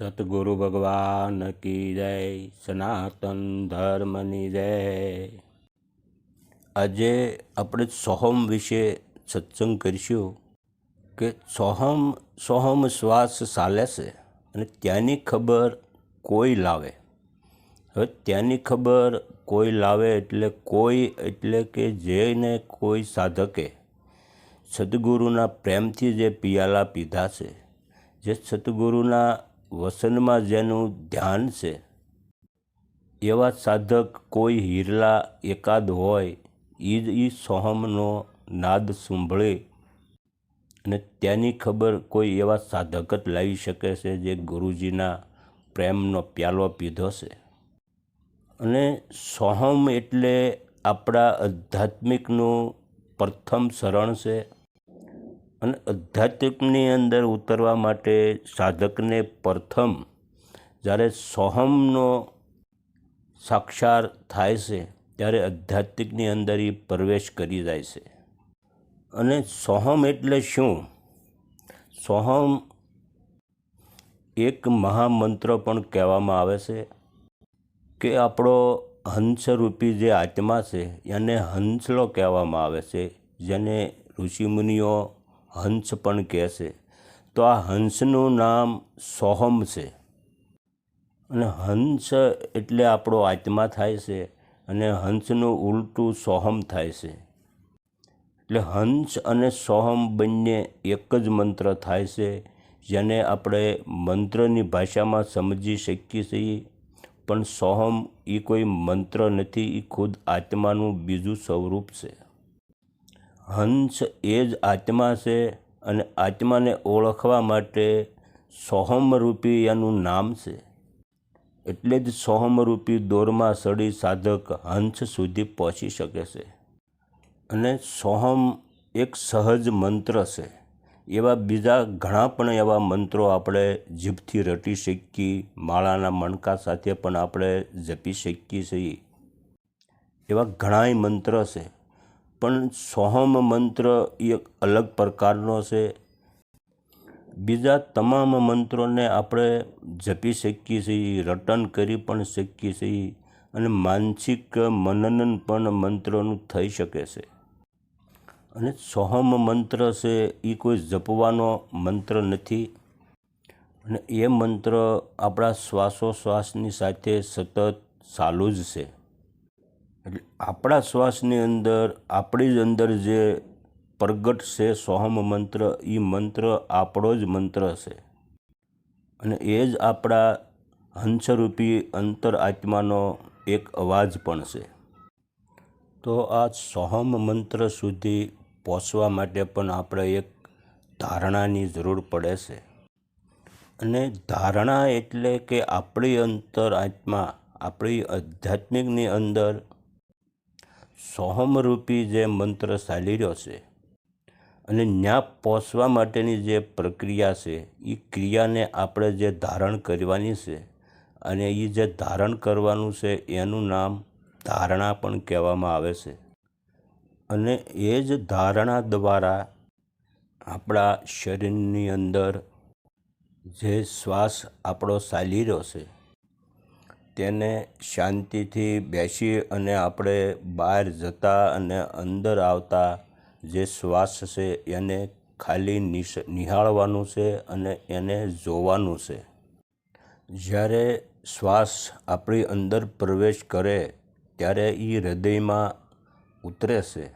સતગુરુ ભગવાન કી જય સનાતન ધર્મની જય આજે આપણે સોહમ વિશે સત્સંગ કરીશું કે સોહમ સોહમ શ્વાસ ચાલે છે અને ત્યાંની ખબર કોઈ લાવે હવે ત્યાંની ખબર કોઈ લાવે એટલે કોઈ, એટલે કે જેને કોઈ સાધકે. સદગુરુના પ્રેમથી જે પિયાલા પીધા છે, જે સદગુરુના વસનમાં જેનું ધ્યાન છે. એવા સાધક કોઈ હિરલા એકાદ હોય એ જ એ સોહમનો નાદ સાંભળે અને તેની ખબર કોઈ એવા સાધક જ લાવી શકે છે જે ગુરુજીના પ્રેમનો પ્યાલો પીધો છે. અને સોહમ એટલે આપણા આધ્યાત્મિકનું પ્રથમ શરણ છે. અને આધ્યાત્મિકની અંદર ઉતરવા માટે સાધકને પ્રથમ જ્યારે સોહમનો સાક્ષાર થાય છે, ત્યારે આધ્યાત્મિકની અંદર એ પ્રવેશ કરી જાય છે. અને સોહમ એટલે શું? સોહમ એક મહામંત્ર પણ કહેવામાં આવે છે. કે આપણો હંસરૂપી જે આત્મા છે, એને હંસલો કહેવામાં આવે છે, જેને ઋષિમુનિઓ હંસ પણ કહે છે. તો આ હંસનું નામ સોહમ છે. અને હંસ એટલે આપણો આત્મા થાય છે, અને હંસનું ઉલટું સોહમ થાય છે. એટલે હંસ અને સોહમ બંને એક જ મંત્ર થાય છે, જેને આપણે મંત્રની ભાષામાં સમજી શકીએ છીએ. પણ સોહમ એ કોઈ મંત્ર નથી એ ખુદ આત્માનું બીજું સ્વરૂપ છે. હંસ એ જ આત્મા છે અને આત્માને ઓળખવા માટે સોહમરૂપી એનું નામ છે. એટલે જ સોહમરૂપી દોરમાં સડી સાધક હંસ સુધી પહોંચી શકે છે. અને સોહમ એક સહજ મંત્ર છે. એવા બીજા ઘણા પણ એવા મંત્રો આપણે જીભથી રટી શકીએ, માળાના મણકા સાથે પણ આપણે જપી શકીએ છીએ. એવા ઘણાય મંત્ર છે, પણ સોહમ મંત્ર એક અલગ પ્રકારનો છે. બીજા તમામ મંત્રોને આપણે જપી શકીએ છીએ, રટન કરી પણ શકીએ છીએ અને માનસિક મનનન પણ મંત્રોનું થઈ શકે છે. અને સોહમ મંત્ર છે, એ કોઈ જપવાનો મંત્ર નથી. અને એ મંત્ર આપણા શ્વાસોશ્વાસની સાથે સતત ચાલુ જ છે. એટલે આપણા શ્વાસની અંદર, આપણી જ અંદર જે પ્રગટ છે સોહમ મંત્ર, એ મંત્ર આપણો જ મંત્ર છે. અને એ જ આપણા હંસરૂપી અંતર આત્માનો એક અવાજ પણ છે. તો આ સોહમ મંત્ર સુધી પહોંચવા માટે પણ આપણે એક ધારણાની જરૂર પડે છે. અને ધારણા એટલે કે આપણી અંતર આત્મા, આપણી આધ્યાત્મિકની અંદર સોહમરૂપી જે મંત્ર ચાલી રહ્યો છે અને ત્યાં પહોંચવા માટેની જે પ્રક્રિયા છે એ ક્રિયાને આપણે જે ધારણ કરવાની છે અને એ જે ધારણ કરવાનું છે, એનું નામ ધારણા પણ કહેવામાં આવે છે. અને એ જ ધારણા દ્વારા આપણા શરીરની અંદર જે શ્વાસ આપણો ચાલી રહ્યો છે, તેને શાંતિથી બેસી અને આપણે બહાર જતા અને અંદર આવતા જે શ્વાસ છે એને ખાલી નિહાળવાનું છે અને એને જોવાનું છે. જ્યારે શ્વાસ આપણી અંદર પ્રવેશ કરે, ત્યારે એ હૃદયમાં ઉતરે છે.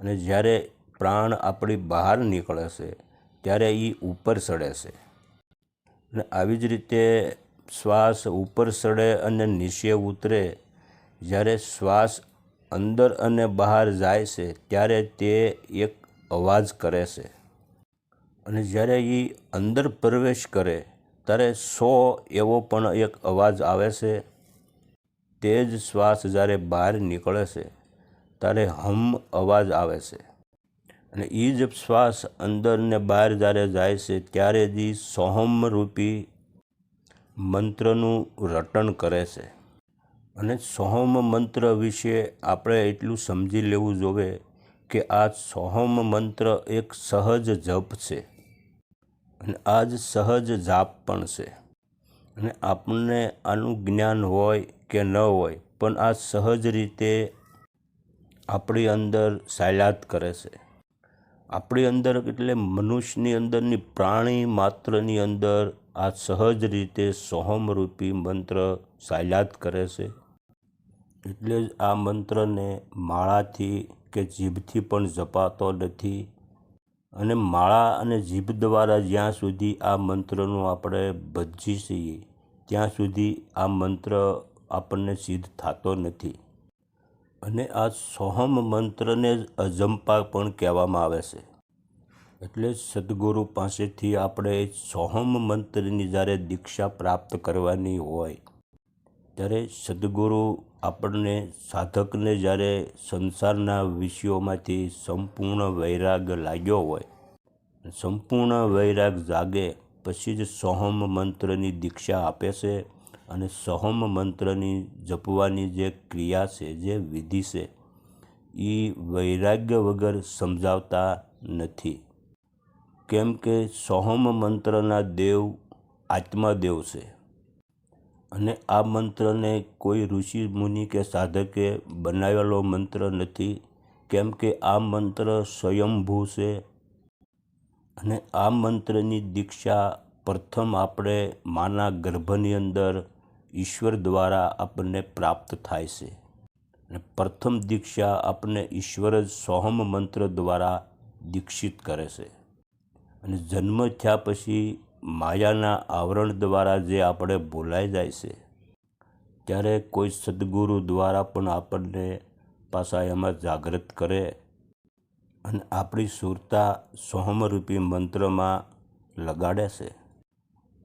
અને જ્યારે પ્રાણ આપણી બહાર નીકળે છે, ત્યારે એ ઉપર ચડે છે. અને આવી જ રીતે શ્વાસ ઉપર ચડે અને નીચે ઉતરે, જ્યારે શ્વાસ અંદર અને બહાર જાય છે, ત્યારે તે એક અવાજ કરે છે. અને જ્યારે એ અંદર પ્રવેશ કરે, ત્યારે સો એવો પણ એક અવાજ આવે છે. તે જ શ્વાસ જ્યારે બહાર નીકળે છે ત્યારે હમ અવાજ આવે છે. અને એ જ શ્વાસ અંદર ને બહાર જ્યારે જાય છે, ત્યારે જ સોહમરૂપી મંત્રનું રટણ કરે છે. અને સોહમ મંત્ર વિશે આપણે એટલું સમજી લેવું જોઈએ કે આ સોહમ મંત્ર એક સહજ જપ છે. અને આ જ સહજ જાપ પણ છે. અને આપણને આનું જ્ઞાન હોય કે ન હોય, પણ આ સહજ રીતે આપણી અંદર સાયલાત કરે છે. આપણી અંદર એટલે મનુષ્યની અંદરની પ્રાણી માત્રની અંદર આ સહજ રીતે સોહમરૂપી મંત્ર સાયલાત કરે છે. એટલે જ આ મંત્રને માળાથી કે જીભથી પણ જપાતો નથી. અને માળા અને જીભ દ્વારા જ્યાં સુધી આ મંત્રનું આપણે ભજી છીએ, ત્યાં સુધી આ મંત્ર આપણને સિદ્ધ થતો નથી. અને આ સોહમ મંત્રને જ અજંપા પણ કહેવામાં આવે છે. એટલે સદગુરુ પાસેથી આપણે સોહમ મંત્રની જ્યારે દીક્ષા પ્રાપ્ત કરવાની હોય, ત્યારે સદગુરુ આપણને સાધકને જ્યારે સંસારના વિષયોમાંથી સંપૂર્ણ વૈરાગ લાગ્યો હોય, સંપૂર્ણ વૈરાગ જાગે, પછી જ સોહમ મંત્રની દીક્ષા આપે છે અને સહોમ મંત્રની જપવાની જે ક્રિયા છે, જે વિધિ છે એ વૈરાગ્ય વગર સમજાવતા નથી. કેમ કે સહોમ મંત્રના દેવ આત્માદેવ છે. અને આ મંત્રને કોઈ ઋષિ, મુનિ કે સાધકે બનાવેલો મંત્ર નથી. કેમ કે આ મંત્ર સ્વયંભૂ છે. અને આ મંત્રની દીક્ષા પ્રથમ આપણે માના ગર્ભની અંદર ઈશ્વર દ્વારા આપણને પ્રાપ્ત થાય છે. અને પ્રથમ દીક્ષા આપણને ઈશ્વર જ સોહમ મંત્ર દ્વારા દીક્ષિત કરે છે. અને જન્મ થયા પછી માયાના આવરણ દ્વારા જે આપણે બોલાઈ જાય છે, ત્યારે કોઈ સદગુરુ દ્વારા પણ આપણને પાછા એમાં જાગૃત કરે. અને આપણી સુરતા સોહમરૂપી મંત્રમાં લગાડે છે.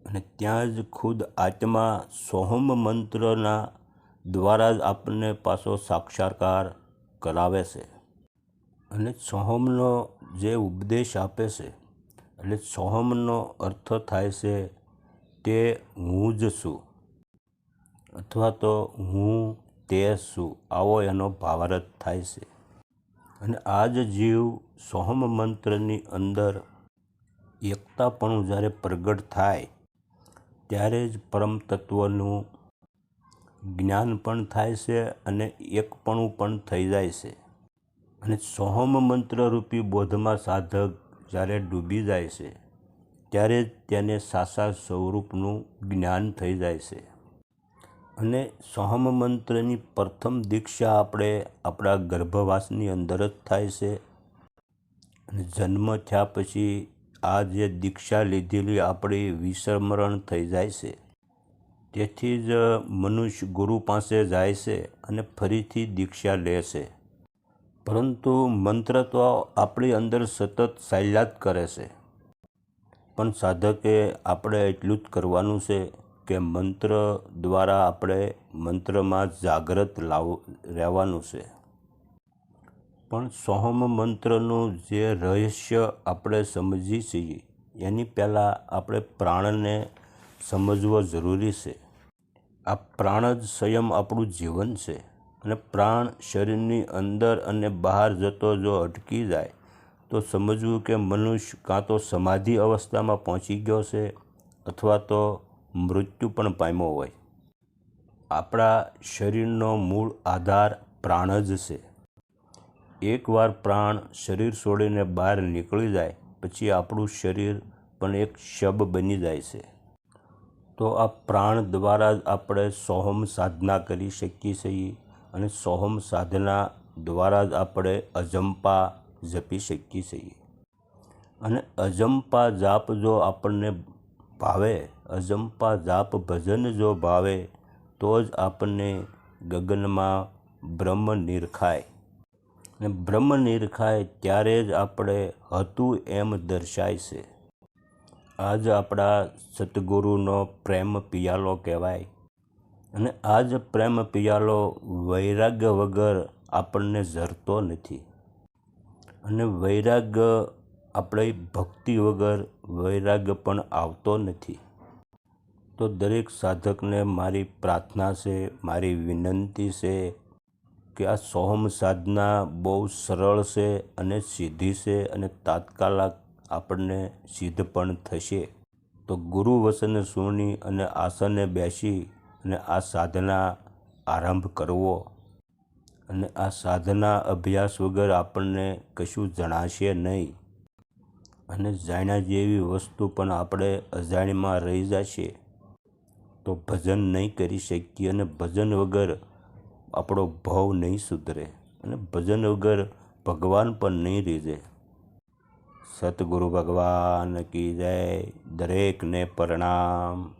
અને ત્યાં જ ખુદ આત્મા સોહમ મંત્રના દ્વારા જ આપણને પાછો સાક્ષાત્કાર કરાવે છે. અને સોહમનો જે ઉપદેશ આપે છે, એટલે સોહમનો અર્થ થાય છે તે હું જ છું, અથવા તો હું તે છું, આવો એનો ભાવાર્થ થાય છે. અને આ જ જીવ સોહમ મંત્રની અંદર એકતાપણું જ્યારે પ્રગટ થાય ત્યારે જ પરમ તત્વનું જ્ઞાન પણ થાય છે અને એકપણું પણ થઈ જાય છે. અને સોહમ મંત્રરૂપી બોધમાં સાધક જ્યારે ડૂબી જાય છે, ત્યારે જ તેને સાસા સ્વરૂપનું જ્ઞાન થઈ જાય છે. અને સોહમ મંત્રની પ્રથમ દીક્ષા આપણે આપણા ગર્ભવાસની અંદર જ થાય છે. અને જન્મ થયા પછી આ જે દીક્ષા લીધેલી આપણી વિસ્મરણ થઈ જાય છે. તેથી જ મનુષ્ય ગુરુ પાસે જાય છે અને ફરીથી દીક્ષા લે છે. પરંતુ મંત્ર તો આપણી અંદર સતત સાયલાત કરે છે. પણ સાધકે આપણે એટલું જ કરવાનું છે કે મંત્ર દ્વારા આપણે મંત્રમાં જાગૃત લાવ, રહેવાનું છે. પણ સોહમ મંત્રનું જે રહસ્ય આપણે સમજી છીએ, એની પહેલાં આપણે પ્રાણને સમજવો જરૂરી છે. આ પ્રાણ જ સ્વયં આપણું જીવન છે અને પ્રાણ શરીરની અંદર અને બહાર જતો જો અટકી જાય, તો સમજવું કે મનુષ્ય કાં તો સમાધિ અવસ્થામાં પહોંચી ગયો છે અથવા તો મૃત્યુ પણ પામ્યો હોય. આપણા શરીરનો મૂળ આધાર પ્રાણ જ છે. એકવાર પ્રાણ શરીર છોડીને બહાર નીકળી જાય, પછી આપણું શરીર પણ એક શબ બની જાય છે. તો આ પ્રાણ દ્વારા જ આપણે સોહમ સાધના કરી શકીએ છીએ અને સોહમ સાધના દ્વારા જ આપણે અજંપા જપી શકીએ છીએ. અને અજંપા જાપ જો આપણને ભાવે, અજંપા જાપ ભજન જો ભાવે, તો જ આપણને ગગનમાં બ્રહ્મ નિરખાય. અને બ્રહ્મ નિરખાય ત્યારે જ આપણે હતું એમ દર્શાય છે. જ આપણા સદગુરુનો પ્રેમ પિયાલો કહેવાય. અને આ જ પ્રેમ પિયાલો વૈરાગ્ય વગર આપણને ઝરતો નથી. અને વૈરાગ્ય આપણી ભક્તિ વગર વૈરાગ્ય પણ આવતો નથી. તો દરેક સાધકને મારી પ્રાર્થના છે, મારી વિનંતી છે કે આ સોહમ સાધના બહુ સરળ છે અને સીધી છે અને તાત્કાલિક આપણને સિદ્ધ પણ થશે. તો ગુરુ વસને સુણી અને આસને બેસી અને આ સાધના આરંભ કરવો. અને આ સાધના અભ્યાસ વગર આપણને કશું જણાશે નહીં. અને જાણ્યા જેવી વસ્તુ પણ આપણે અજાણીમાં રહી જશે. તો ભજન નહીં કરી શકીએ અને ભજન વગર આપણો ભાવ નહીં સુધરે અને ભજન વગર ભગવાન પણ નહીં રીઝે. સતગુરુ ભગવાન કી જય, દરેકને પ્રણામ.